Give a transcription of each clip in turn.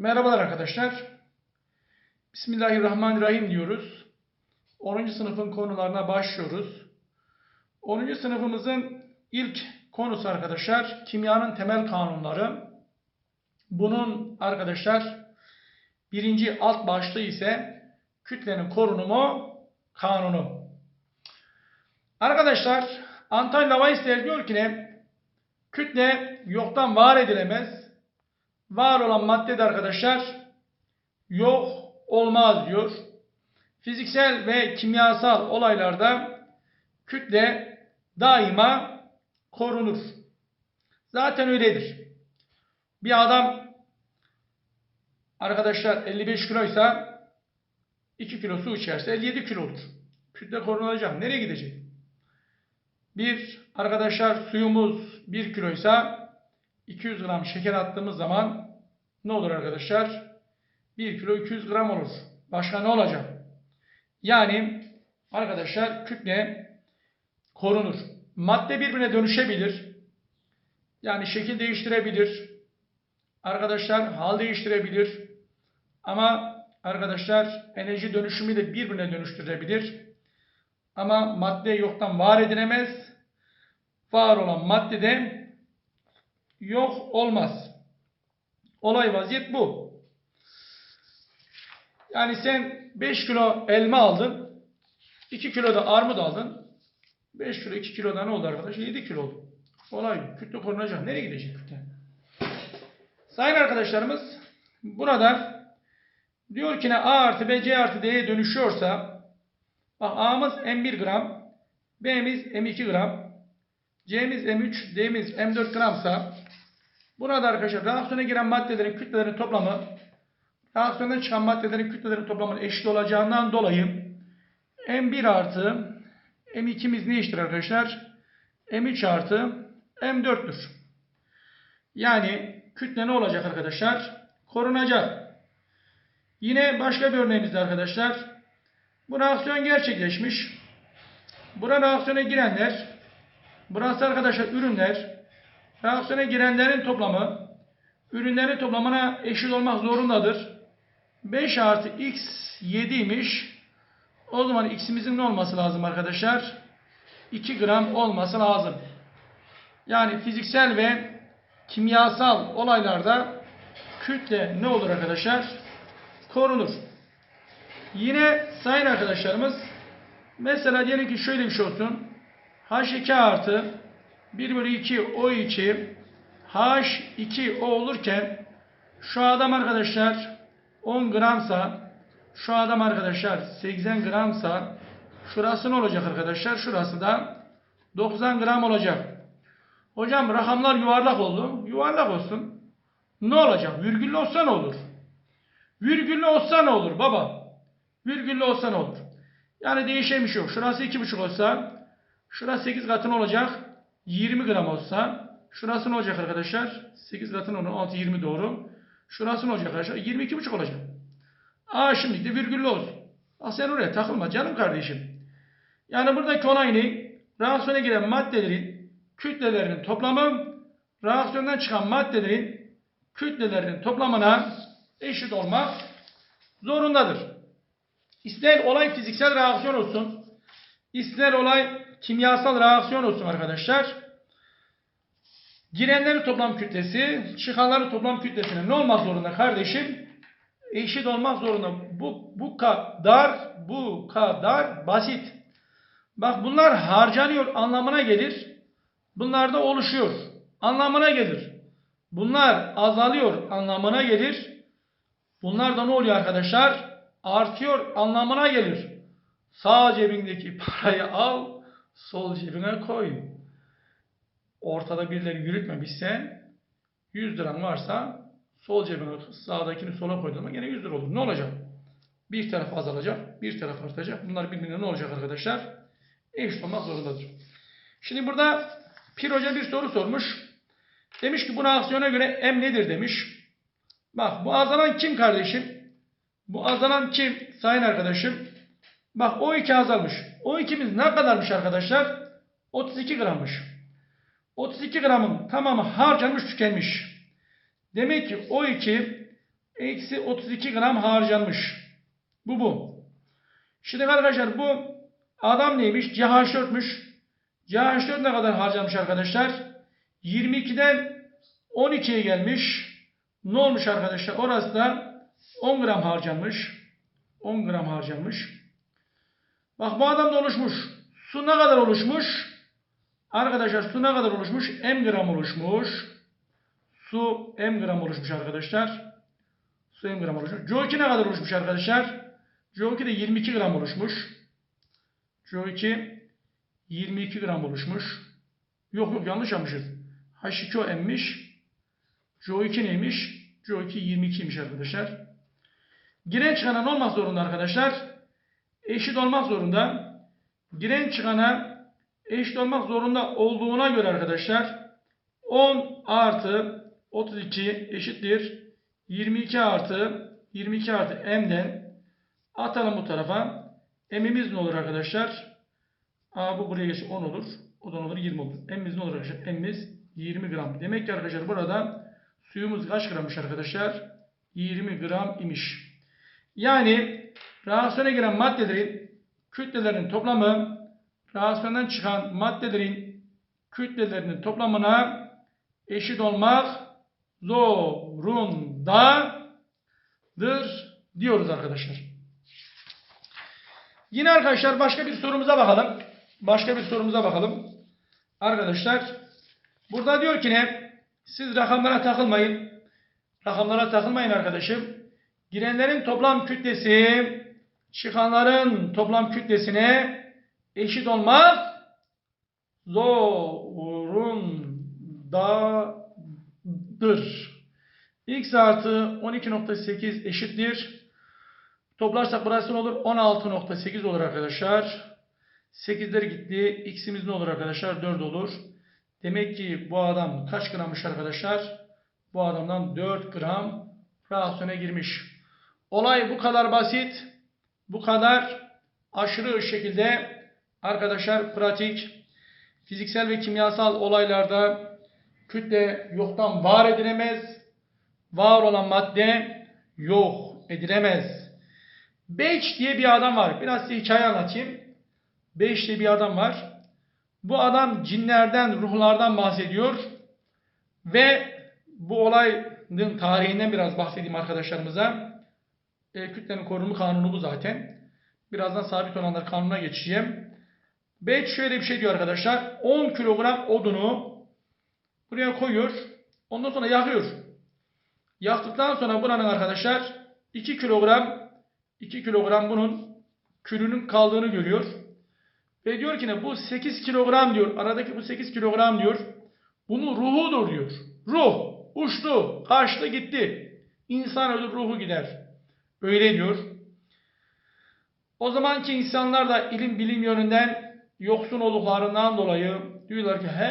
Merhabalar arkadaşlar. Bismillahirrahmanirrahim diyoruz. 10. sınıfın konularına başlıyoruz. 10. sınıfımızın ilk konusu arkadaşlar kimyanın temel kanunları. Bunun arkadaşlar birinci alt başlığı ise kütlenin korunumu kanunu. Arkadaşlar Antalya Weisler diyor ki ne? Kütle yoktan var edilemez. Var olan madde de arkadaşlar yok olmaz diyor. Fiziksel ve kimyasal olaylarda kütle daima korunur. Zaten öyledir. Bir adam arkadaşlar 55 kiloysa 2 kilo su içerse 57 kilo olur. Kütle korunacak. Nereye gidecek? Bir arkadaşlar suyumuz 1 kiloysa 200 gram şeker attığımız zaman ne olur arkadaşlar? 1 kilo 200 gram olur. Başka ne olacak? Yani arkadaşlar kütle korunur. Madde birbirine dönüşebilir. Yani şekil değiştirebilir. Arkadaşlar hal değiştirebilir. Ama arkadaşlar enerji dönüşümü de birbirine dönüştürebilir. Ama madde yoktan var edilemez. Var olan madde de yok olmaz. Olay vaziyet bu. Yani sen 5 kilo elma aldın. 2 kilo da armut aldın. 5 kilo 2 kilo da ne oldu arkadaş? 7 kilo oldu. Olay kütle korunacak. Nereye gidecek kütle? Sayın arkadaşlarımız burada diyor ki ne A artı B C artı D'ye dönüşüyorsa bak A'mız M1 gram B'miz M2 gram C'miz M3 D'miz M4 gramsa burada arkadaşlar reaksiyona giren maddelerin kütlelerin toplamı reaksiyondan çıkan maddelerin kütlelerin toplamının eşit olacağından dolayı M1 artı M2'miz ne eşittir arkadaşlar? M3 artı M4'tür. Yani kütle ne olacak arkadaşlar? Korunacak. Yine başka bir örneğimizde arkadaşlar. Bu reaksiyon gerçekleşmiş. Buna reaksiyona girenler, burası arkadaşlar ürünler, reaksiyona girenlerin toplamı, ürünlerin toplamına eşit olmak zorundadır. 5 artı x 7 imiş. O zaman x'imizin ne olması lazım arkadaşlar? 2 gram olması lazım. Yani fiziksel ve kimyasal olaylarda kütle ne olur arkadaşlar? Korunur. Yine sayın arkadaşlarımız mesela diyelim ki şöyle bir şey olsun. H2 artı 1 bölü 2 O2 H2O olurken şu adam arkadaşlar 10 gramsa şu adam arkadaşlar 80 gramsa şurası ne olacak arkadaşlar? Şurası da 90 gram olacak. Hocam rakamlar yuvarlak oldu. Yuvarlak olsun. Ne olacak? Virgüllü olsa ne olur? Virgüllü olsa ne olur baba? Virgüllü olsa ne olur? Yani değişen bir şey yok. Şurası 2,5 olsa şurası 8 katın olacak. 20 gram olsa şurası ne olacak arkadaşlar? 8 katın 16 20 doğru. Şurası ne olacak arkadaşlar? 22,5 olacak. Aa şimdi de virgüllü olsun. Aa sen oraya takılma canım kardeşim. Yani buradaki olay ne? Reaksiyona giren maddelerin kütlelerinin toplamı reaksiyondan çıkan maddelerin kütlelerinin toplamına eşit olmak zorundadır. İster olay fiziksel reaksiyon olsun, ister olay kimyasal reaksiyon olsun arkadaşlar. Girenlerin toplam kütlesi, çıkanların toplam kütlesine ne olmak zorunda kardeşim? Eşit olmak zorunda. Bu, bu kadar, bu kadar basit. Bak bunlar harcanıyor anlamına gelir. Bunlar da oluşuyor anlamına gelir. Bunlar azalıyor anlamına gelir. Bunlar da ne oluyor arkadaşlar? Artıyor anlamına gelir. Sağ cebindeki parayı al, sol cebine koy. Ortada birileri yürütmemişse 100 liran varsa sol cebine sağdakini sola koyduğunda gene 100 lira olur. Ne olacak? Bir taraf azalacak, bir taraf artacak. Bunlar birbirine ne olacak arkadaşlar? Eşit olmak zorundadır. Şimdi burada Pir Hoca bir soru sormuş. Demiş ki bu reaksiyona göre M nedir demiş. Bak bu azalan kim kardeşim? Bu azalan kim sayın arkadaşım? Bak O2 azalmış. O2'miz ne kadarmış arkadaşlar? 32 grammış. 32 gramın tamamı harcanmış tükenmiş. Demek ki O2 eksi 32 gram harcanmış. Bu bu. Şimdi arkadaşlar bu adam neymiş? CH4'müş. CH4 ne kadar harcamış arkadaşlar? 22'den 12'ye gelmiş. Ne olmuş arkadaşlar? Orası da 10 gram harcanmış. 10 gram harcanmış. Bak bu adam da oluşmuş. Su ne kadar oluşmuş? Arkadaşlar su ne kadar oluşmuş? M gram oluşmuş. Su M gram oluşmuş arkadaşlar. Su M gram oluşmuş. CO2 ne kadar oluşmuş arkadaşlar? CO2 de 22 gram oluşmuş. CO2 22 gram oluşmuş. Yok yok yanlış yapmışız. H2O emmiş. CO2 neymiş? CO2 22'ymiş arkadaşlar. Giren çıkanan olmak zorunda arkadaşlar. Eşit olmak zorunda. Giren çıkana eşit olmak zorunda olduğuna göre arkadaşlar 10 artı 32 eşittir 22 artı 22 artı m'den atalım bu tarafa. M'imiz ne olur arkadaşlar? A bu buraya geçti 10 olur. O da olur 20 olur. M'imiz ne olur arkadaşlar? M'imiz 20 gram. Demek ki arkadaşlar burada suyumuz kaç grammış arkadaşlar? 20 gram imiş. Yani reaksiyona giren maddelerin kütlelerinin toplamı reaksiyondan çıkan maddelerin kütlelerinin toplamına eşit olmak zorundadır diyoruz arkadaşlar. Yine arkadaşlar başka bir sorumuza bakalım. Başka bir sorumuza bakalım. Arkadaşlar burada diyor ki ne? Siz rakamlara takılmayın. Rakamlara takılmayın arkadaşım. Girenlerin toplam kütlesi çıkanların toplam kütlesine eşit olmak zorundadır. X artı 12.8 eşittir. Toplarsak burası ne olur? 16.8 olur arkadaşlar. 8'ler gitti. X'imiz ne olur arkadaşlar? 4 olur. Demek ki bu adam kaç grammış arkadaşlar? Bu adamdan 4 gram reaksiyona girmiş. Olay bu kadar basit. Bu kadar aşırı şekilde arkadaşlar pratik, fiziksel ve kimyasal olaylarda kütle yoktan var edilemez. Var olan madde yok edilemez. Beş diye bir adam var. Biraz size hikaye anlatayım. Beş diye bir adam var. Bu adam cinlerden, ruhlardan bahsediyor. Ve bu olayın tarihinden biraz bahsedeyim arkadaşlarımıza. E, kütlenin korunumu kanunu bu zaten. Birazdan sabit olanlar kanuna geçeceğim. Beş şöyle bir şey diyor arkadaşlar. 10 kilogram odunu buraya koyuyor. Ondan sonra yakıyor. Yaktıktan sonra buranın arkadaşlar 2 kilogram 2 kilogram bunun külünün kaldığını görüyor. Ve diyor ki ne bu 8 kilogram diyor. Aradaki bu 8 kilogram diyor. Bunun ruhudur diyor. Ruh uçtu, kaçtı gitti. İnsan ölür ruhu gider. Öyle diyor. O zamanki insanlar da ilim bilim yönünden yoksun olduklarından dolayı diyorlar ki he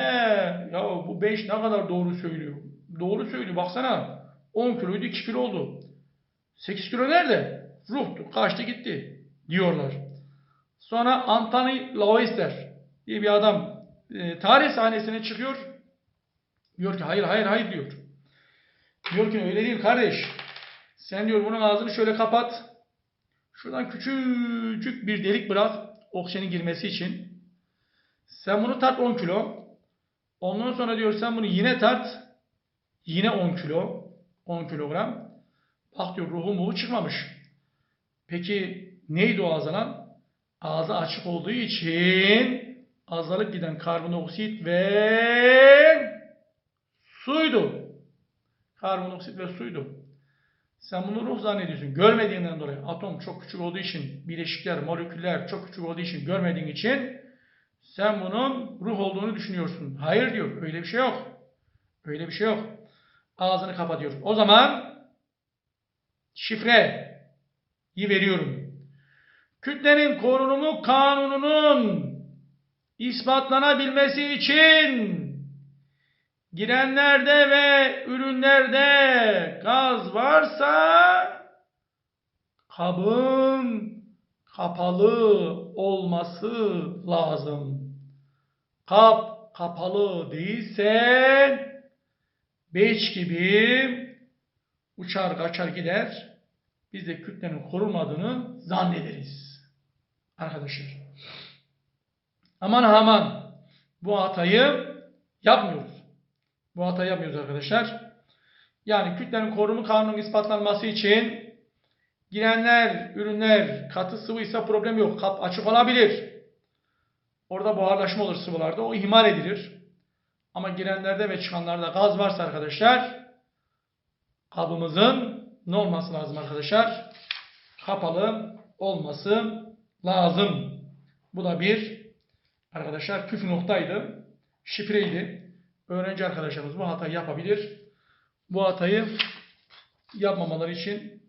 ya bu 5 ne kadar doğru söylüyor. Doğru söylüyor baksana 10 kiloydu 2 kilo oldu. 8 kilo nerede? Ruhtu kaçtı gitti diyorlar. Sonra Anthony Lavoisier diye bir adam e, tarih sahnesine çıkıyor. Diyor ki hayır hayır hayır diyor. Diyor ki öyle değil kardeş. Sen diyor bunun ağzını şöyle kapat. Şuradan küçücük bir delik bırak oksijenin girmesi için. Sen bunu tart 10 kilo. Ondan sonra diyor sen bunu yine tart. Yine 10 kilo. 10 kilogram. Bak diyor ruhu muhu çıkmamış. Peki neydi o azalan? Ağzı açık olduğu için azalıp giden karbonoksit ve suydu. Karbonoksit ve suydu. Sen bunu ruh zannediyorsun. Görmediğinden dolayı. Atom çok küçük olduğu için, bileşikler, moleküller çok küçük olduğu için görmediğin için sen bunun ruh olduğunu düşünüyorsun. Hayır diyor. Öyle bir şey yok. Öyle bir şey yok. Ağzını kapatıyor. O zaman şifreyi veriyorum. Kütlenin korunumu kanununun ispatlanabilmesi için girenlerde ve ürünlerde gaz varsa kabın kapalı olması lazım. Kap kapalı değilse beç gibi uçar kaçar gider. Biz de kütlenin korunmadığını zannederiz. Arkadaşlar. Aman aman bu hatayı yapmıyoruz. Bu hatayı yapmıyoruz arkadaşlar. Yani kütlenin korumu kanunun ispatlanması için girenler, ürünler katı sıvıysa problem yok. Kap açık olabilir. Orada buharlaşma olur sıvılarda. O ihmal edilir. Ama girenlerde ve çıkanlarda gaz varsa arkadaşlar kabımızın ne olması lazım arkadaşlar? Kapalı olması lazım. Bu da bir arkadaşlar püf noktaydı. Şifreydi. Öğrenci arkadaşlarımız bu hatayı yapabilir. Bu hatayı yapmamaları için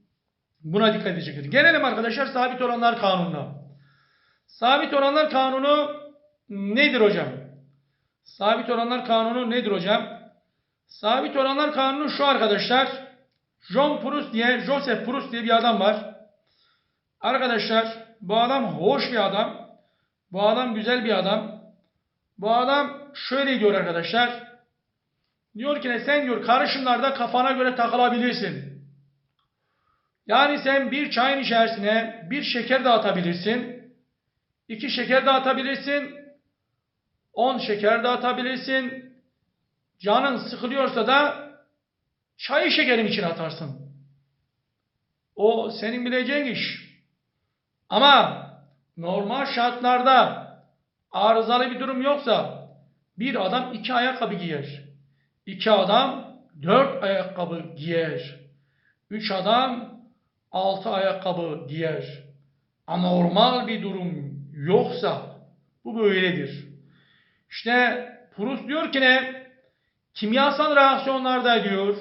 buna dikkat edecektir. Gelelim arkadaşlar sabit oranlar kanununa. Sabit oranlar kanunu nedir hocam? Sabit oranlar kanunu nedir hocam? Sabit oranlar kanunu şu arkadaşlar. John Proust diye, Joseph Proust diye bir adam var. Arkadaşlar bu adam hoş bir adam. Bu adam güzel bir adam. Bu adam şöyle diyor arkadaşlar. Diyor ki sen diyor karışımlarda kafana göre takılabilirsin. Yani sen bir çayın içerisine bir şeker dağıtabilirsin. iki şeker dağıtabilirsin. on şeker dağıtabilirsin. Canın sıkılıyorsa da çayı şekerin içine atarsın. O senin bileceğin iş. Ama normal şartlarda arızalı bir durum yoksa bir adam iki ayakkabı giyer. İki adam dört ayakkabı giyer. Üç adam altı ayakkabı giyer. Anormal bir durum yoksa bu böyledir. İşte Proust diyor ki ne? Kimyasal reaksiyonlarda diyor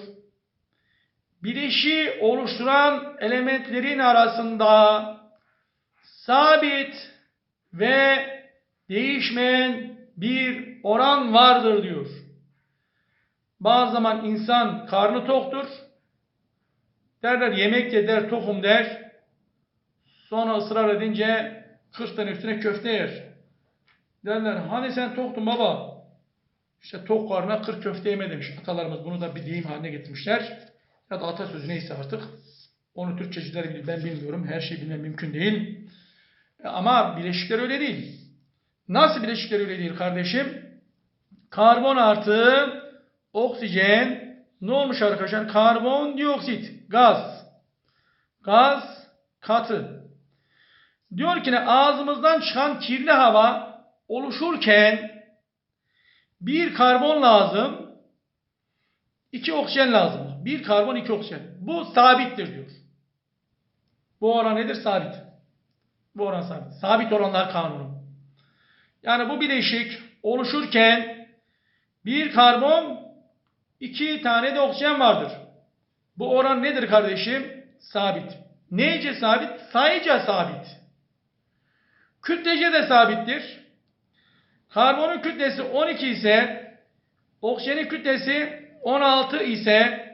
bileşi oluşturan elementlerin arasında sabit ve değişmeyen bir oran vardır diyor. Bazı zaman insan karnı toktur. Derler yemek ye der tokum der. Sonra ısrar edince 40 tane üstüne köfte yer. Derler hani sen toktun baba. İşte tok karnına 40 köfte yeme demiş. Atalarımız bunu da bir deyim haline getirmişler. Ya da atasözü neyse artık. Onu Türkçeciler bilir ben bilmiyorum. Her şeyi bilmem mümkün değil. Ama bileşikler öyle değil. Nasıl bileşikler öyle değil kardeşim? Karbon artı oksijen ne olmuş arkadaşlar? Karbondioksit, gaz. Gaz katı. Diyor ki ne ağzımızdan çıkan kirli hava oluşurken bir karbon lazım, iki oksijen lazım. Bir karbon, iki oksijen. Bu sabittir diyor. Bu oran nedir? Sabit. Bu oran sabit. Sabit oranlar kanunu. Yani bu bileşik oluşurken bir karbon, iki tane de oksijen vardır. Bu oran nedir kardeşim? Sabit. Neyce sabit? Sayıca sabit. Kütlece de sabittir. Karbonun kütlesi 12 ise oksijenin kütlesi 16 ise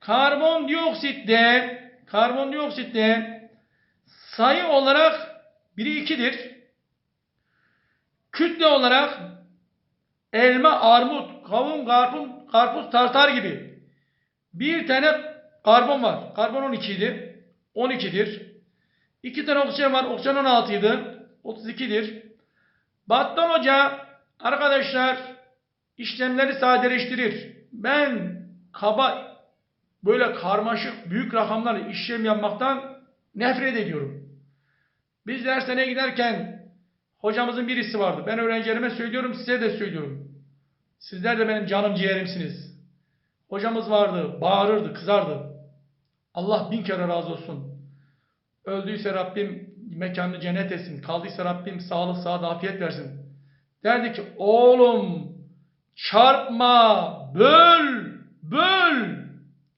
karbondioksitte karbondioksitte sayı olarak biri 2'dir. Kütle olarak elma, armut, kavun, karpuz, karpuz, tartar gibi bir tane karbon var. Karbon 12 idi. 12'dir. İki tane oksijen var. Oksijen 16 idi. 32'dir. Battan Hoca arkadaşlar işlemleri sadeleştirir. Ben kaba böyle karmaşık büyük rakamlarla işlem yapmaktan nefret ediyorum. Biz dershaneye giderken hocamızın birisi vardı. Ben öğrencilerime söylüyorum size de söylüyorum. Sizler de benim canım ciğerimsiniz. Hocamız vardı. Bağırırdı, kızardı. Allah bin kere razı olsun. Öldüyse Rabbim mekanını cennet etsin. Kaldıysa Rabbim sağlık, saat, afiyet versin. Derdi ki oğlum çarpma, böl, böl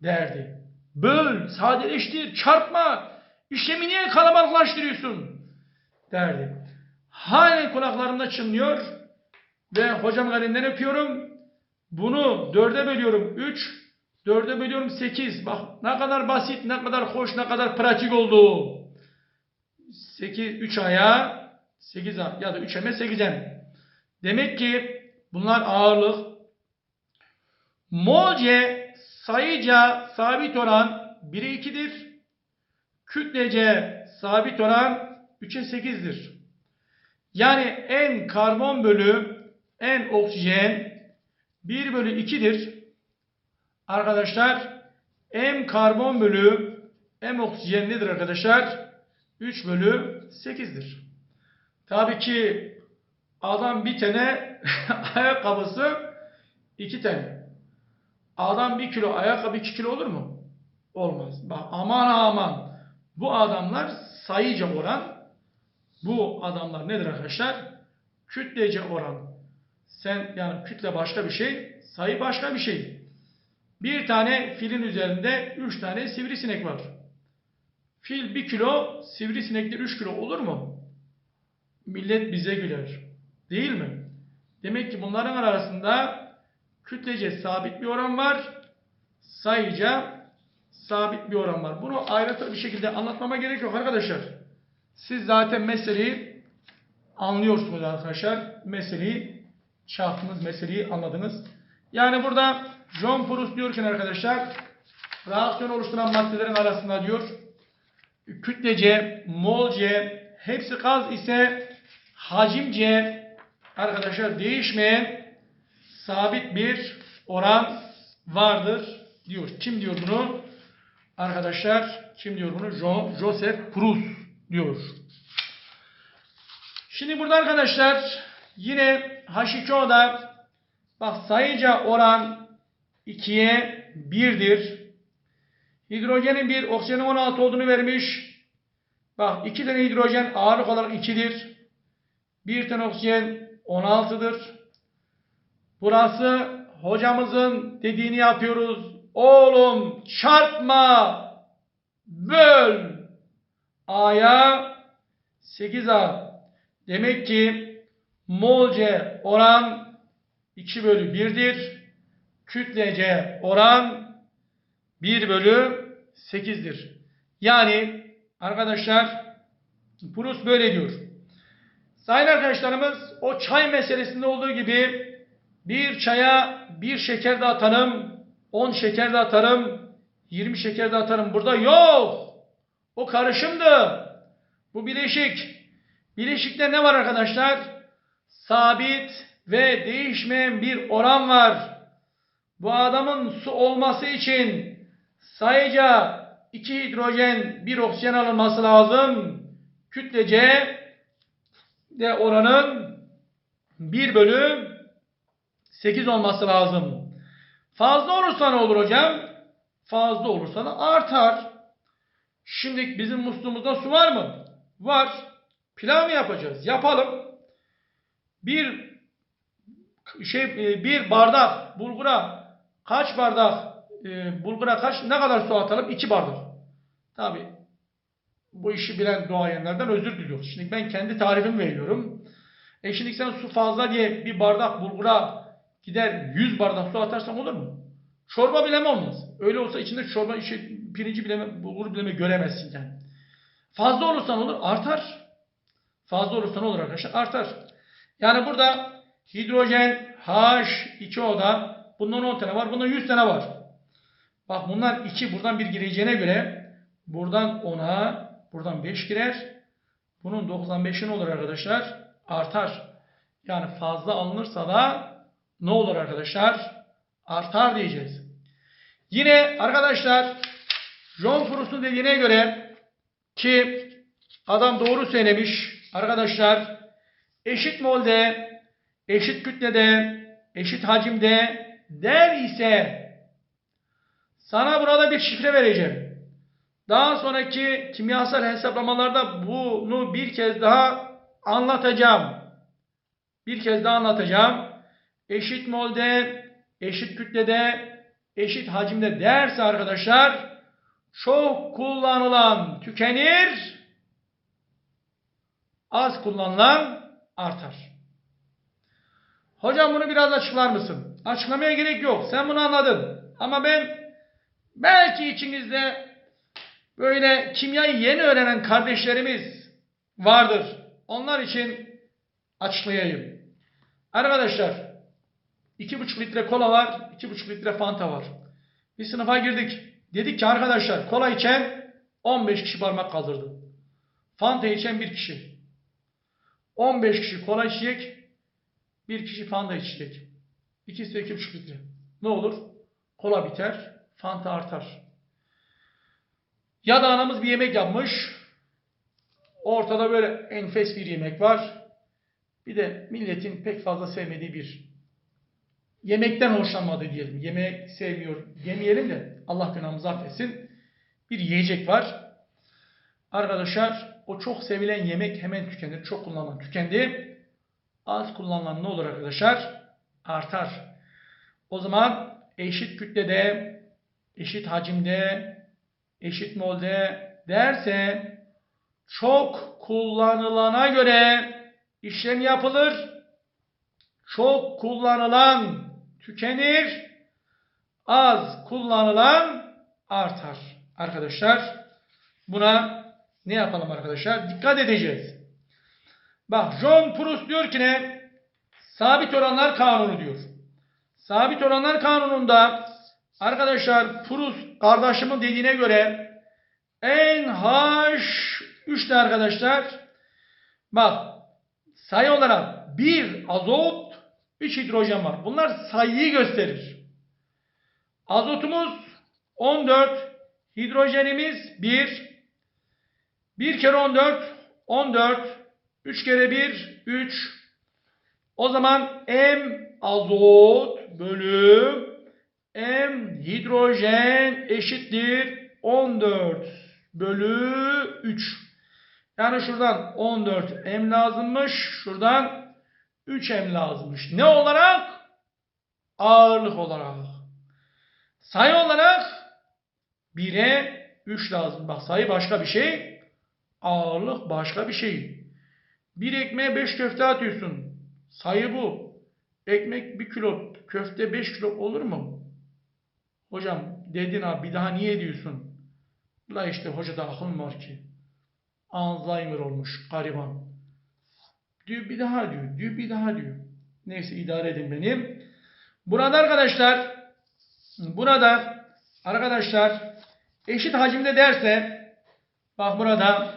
derdi. Böl, sadeleştir, çarpma. İşlemi niye kalabalıklaştırıyorsun? Derdi. Halen kulaklarımda çınlıyor ve hocamın elinden öpüyorum. Bunu dörde bölüyorum. Üç, dörde bölüyorum sekiz. Bak ne kadar basit, ne kadar hoş, ne kadar pratik oldu. Sekiz, üç aya, sekiz ya da üç eme sekizem. Demek ki bunlar ağırlık. Molce sayıca sabit oran 1'e 2'dir. Kütlece sabit oran 3'e 8'dir. Yani en karbon bölü en oksijen 1 bölü 2'dir. Arkadaşlar M karbon bölü M oksijen nedir arkadaşlar? 3 bölü 8'dir. Tabii ki adam bir tane ayakkabısı iki tane. Adam bir kilo ayakkabı iki kilo olur mu? Olmaz. Bak aman aman. Bu adamlar sayıca oran. Bu adamlar nedir arkadaşlar? Kütlece oran. Sen yani kütle başka bir şey, sayı başka bir şey. Bir tane filin üzerinde üç tane sivrisinek var. Fil bir kilo, sivrisinekler üç kilo olur mu? Millet bize güler. Değil mi? Demek ki bunların arasında kütlece sabit bir oran var. Sayıca sabit bir oran var. Bunu ayrıntılı bir şekilde anlatmama gerek yok arkadaşlar. Siz zaten meseleyi anlıyorsunuz arkadaşlar. Meseleyi çarptınız, meseleyi anladınız. Yani burada John Proust diyorken arkadaşlar reaksiyon oluşturan maddelerin arasında diyor kütlece, molce, hepsi gaz ise hacimce arkadaşlar değişmeyen sabit bir oran vardır diyor. Kim diyor bunu? Arkadaşlar kim diyor bunu? Jo Joseph Proust diyor. Şimdi burada arkadaşlar yine H2O'da bak sayıca oran 2'ye 1'dir. Hidrojenin 1, oksijenin 16 olduğunu vermiş. Bak 2 tane hidrojen ağırlık olarak 2'dir. 1 tane oksijen 16'dır. Burası hocamızın dediğini yapıyoruz. Oğlum çarpma, böl. A'ya 8A. Demek ki molce oran 2 bölü 1'dir. Kütlece oran 1 bölü 8'dir. Yani arkadaşlar Proust böyle diyor. Sayın arkadaşlarımız o çay meselesinde olduğu gibi bir çaya bir şeker de atarım, 10 şeker de atarım, 20 şeker de atarım. Burada yok. O karışımdı. Bu bileşik. Bileşikte ne var arkadaşlar? Sabit ve değişmeyen bir oran var. Bu adamın su olması için sayıca 2 hidrojen, 1 oksijen alınması lazım. Kütlece de oranın 1 bölü 8 olması lazım. Fazla olursa ne olur hocam? Fazla olursa artar. Şimdi bizim musluğumuzda su var mı? Var. Pilav mı yapacağız? Yapalım. Bir şey e, bir bardak bulgura kaç bardak e, bulgura kaç ne kadar su atalım? İki bardak. Tabi bu işi bilen doğayenlerden özür diliyoruz. Şimdi ben kendi tarifimi veriyorum. E şimdi sen su fazla diye bir bardak bulgura gider 100 bardak su atarsan olur mu? Çorba bileme olmaz. Öyle olsa içinde çorba işi, pirinci bileme, bulguru bileme göremezsin yani. Fazla olursa ne olur? Artar. Fazla olursa ne olur arkadaşlar? Artar. Yani burada hidrojen H2O'da bundan 10 tane var. Bundan 100 tane var. Bak bunlar 2 buradan bir gireceğine göre buradan 10'a buradan 5 girer. Bunun 95'i ne olur arkadaşlar? Artar. Yani fazla alınırsa da ne olur arkadaşlar? Artar diyeceğiz. Yine arkadaşlar John Proust'un dediğine göre ki adam doğru söylemiş arkadaşlar eşit molde, eşit kütlede, eşit hacimde der ise sana burada bir şifre vereceğim. Daha sonraki kimyasal hesaplamalarda bunu bir kez daha anlatacağım. Bir kez daha anlatacağım. Eşit molde, eşit kütlede, eşit hacimde derse arkadaşlar çok kullanılan tükenir, az kullanılan artar. Hocam bunu biraz açıklar mısın? Açıklamaya gerek yok. Sen bunu anladın. Ama ben belki içinizde böyle kimyayı yeni öğrenen kardeşlerimiz vardır. Onlar için açıklayayım. Arkadaşlar 2,5 litre kola var, 2,5 litre fanta var. Bir sınıfa girdik. Dedik ki arkadaşlar kola içen 15 kişi parmak kaldırdı. Fanta içen bir kişi. 15 kişi kola içecek. Bir kişi Fanta içecek. İkisi de 2,5 litre. Ne olur? Kola biter. Fanta artar. Ya da anamız bir yemek yapmış. Ortada böyle enfes bir yemek var. Bir de milletin pek fazla sevmediği bir yemekten hoşlanmadığı diyelim. Yemek sevmiyor demeyelim de Allah günahımızı affetsin. Bir yiyecek var. Arkadaşlar o çok sevilen yemek hemen tükenir. Çok kullanılan tükendi. Az kullanılan ne olur arkadaşlar? Artar. O zaman eşit kütlede, eşit hacimde, eşit molde derse çok kullanılana göre işlem yapılır. Çok kullanılan tükenir. Az kullanılan artar. Arkadaşlar buna ne yapalım arkadaşlar? Dikkat edeceğiz. Bak John Proust diyor ki ne? Sabit oranlar kanunu diyor. Sabit oranlar kanununda arkadaşlar Proust kardeşimin dediğine göre en haş 3 arkadaşlar. Bak sayı olarak 1 azot 3 hidrojen var. Bunlar sayıyı gösterir. Azotumuz 14, hidrojenimiz 1. 1 kere 14, 14. 3 kere 1, 3. O zaman M azot bölü M hidrojen eşittir 14 bölü 3. Yani şuradan 14 M lazımmış. Şuradan 3 M lazımmış. Ne olarak? Ağırlık olarak. Sayı olarak 1'e 3 lazım. Bak sayı başka bir şey. Ağırlık başka bir şey. Bir ekmeğe 5 köfte atıyorsun. Sayı bu. Ekmek 1 kilo, köfte 5 kilo olur mu? Hocam dedin abi bir daha niye diyorsun? La işte hocada akıl var ki. Alzheimer olmuş gariban. Diyor bir daha diyor. Diyor bir daha diyor. Neyse idare edin benim. Burada arkadaşlar burada arkadaşlar eşit hacimde derse bak burada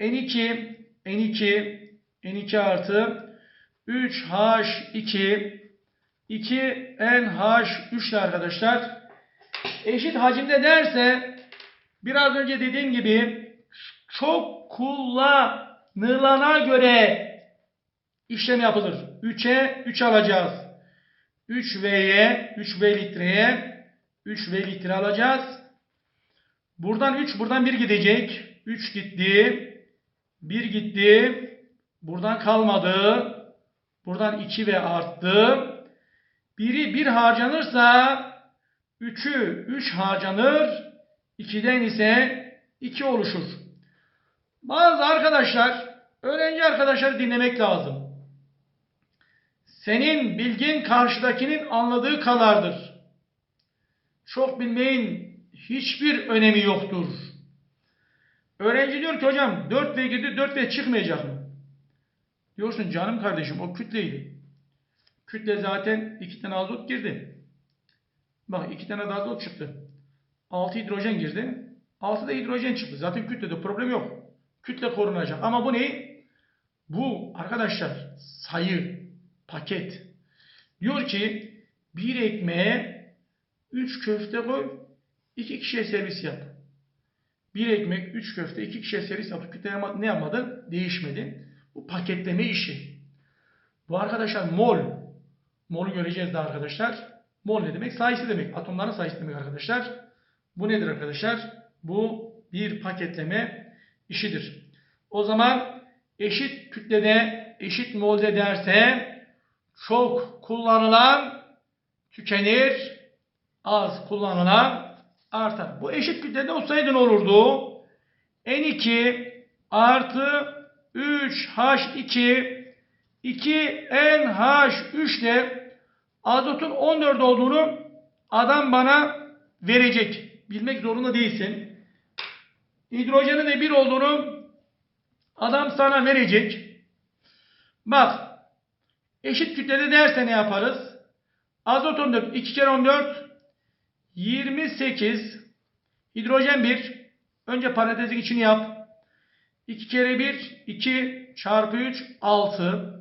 N2 N2 N2 artı 3H2 2NH3 arkadaşlar eşit hacimde derse biraz önce dediğim gibi çok kullanılana göre işlem yapılır. 3'e 3 alacağız. 3V'ye 3V litreye 3V litre alacağız. Buradan 3 buradan 1 gidecek. 3 gitti. 1 gitti. Buradan kalmadı. Buradan 2 ve arttı. Biri 1 harcanırsa 3'ü 3 harcanır. 2'den ise 2 oluşur. Bazı arkadaşlar, öğrenci arkadaşları dinlemek lazım. Senin bilgin karşıdakinin anladığı kadardır. Çok bilmeyin hiçbir önemi yoktur. Öğrenci diyor ki hocam 4 ve girdi 4 ve çıkmayacak mı? Diyorsun canım kardeşim o kütleydi. Kütle zaten 2 tane azot girdi. Bak 2 tane de azot çıktı. 6 hidrojen girdi. 6 da hidrojen çıktı. Zaten kütlede problem yok. Kütle korunacak. Ama bu ne? Bu arkadaşlar sayı, paket. Diyor ki bir ekmeğe 3 köfte koy, 2 kişiye servis yap. Bir ekmek, 3 köfte, 2 kişiye servis yaptı. Kütle ne yapmadı? Değişmedi. Bu paketleme işi. Bu arkadaşlar mol. Mol'u göreceğiz daha arkadaşlar. Mol ne demek? Sayısı demek. Atomların sayısı demek arkadaşlar. Bu nedir arkadaşlar? Bu bir paketleme işidir. O zaman eşit kütlede, eşit molde derse çok kullanılan tükenir, az kullanılan artar. Bu eşit kütlede olsaydı ne olurdu? N2 artı 3H2 2NH3 ile azotun 14 olduğunu adam bana verecek. Bilmek zorunda değilsin. Hidrojenin de 1 olduğunu adam sana verecek. Bak eşit kütlede derse ne yaparız? Azot 14 2 kere 14 28 hidrojen 1 önce parantezin içini yap. 2 kere 1 2 çarpı 3 6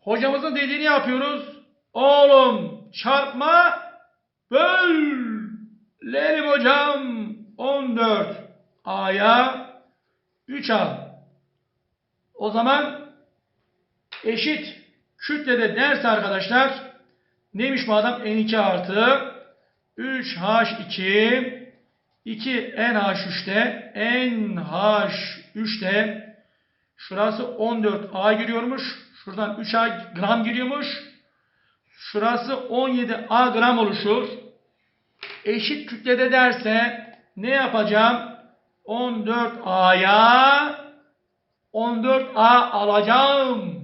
Hocamızın dediğini yapıyoruz. Oğlum çarpma böl. Lelim hocam 14 A'ya 3A. O zaman eşit kütlede ders arkadaşlar neymiş bu adam? N2 artı 3H2 2NH3'te NH3'te şurası 14A giriyormuş. Şuradan 3A gram giriyormuş. Şurası 17A gram oluşur. Eşit kütlede derse ne yapacağım? 14A'ya 14A alacağım.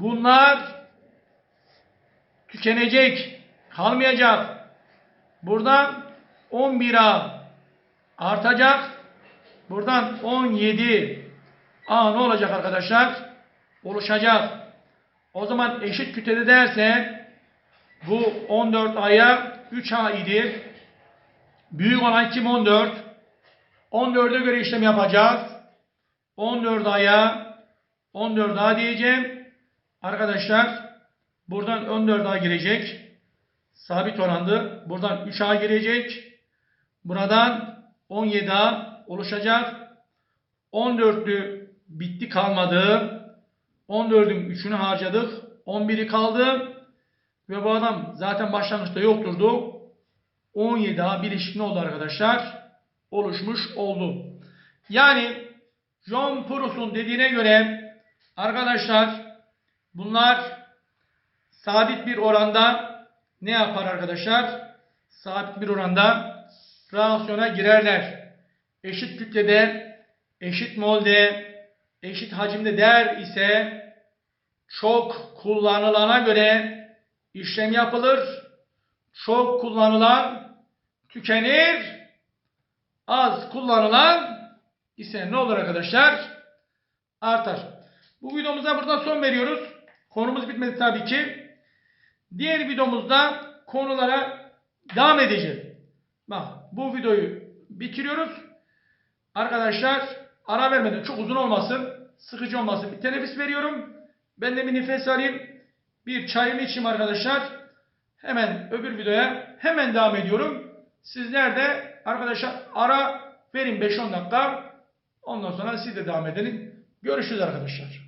Bunlar tükenecek, kalmayacak. Buradan 11A artacak. Buradan 17 A ne olacak arkadaşlar? Oluşacak. O zaman eşit kütlede derse bu 14A'ya 3A idi. Büyük olan kim 14? 14'e göre işlem yapacağız. 14 A'ya 14 A diyeceğim. Arkadaşlar buradan 14 A girecek. Sabit orandı. Buradan 3 A girecek. Buradan 17 A oluşacak. 14'lü bitti kalmadı. 14'ün 3'ünü harcadık. 11'i kaldı. Ve bu adam zaten başlangıçta yokturdu. 17 A bileşik ne oldu arkadaşlar? Oluşmuş oldu. Yani John Purus'un dediğine göre arkadaşlar bunlar sabit bir oranda ne yapar arkadaşlar? Sabit bir oranda reaksiyona girerler. Eşit kütlede, eşit molde, eşit hacimde değer ise çok kullanılana göre işlem yapılır. Çok kullanılan tükenir. Az kullanılan ise ne olur arkadaşlar? Artar. Bu videomuza burada son veriyoruz. Konumuz bitmedi tabii ki. Diğer videomuzda konulara devam edeceğiz. Bak bu videoyu bitiriyoruz. Arkadaşlar ara vermeden çok uzun olmasın. Sıkıcı olmasın. Bir teneffüs veriyorum. Ben de bir nefes alayım. Bir çayımı içeyim arkadaşlar. Hemen öbür videoya hemen devam ediyorum. Sizler de arkadaşlar ara verin 5-10 dakika. Ondan sonra siz de devam edin. Görüşürüz arkadaşlar.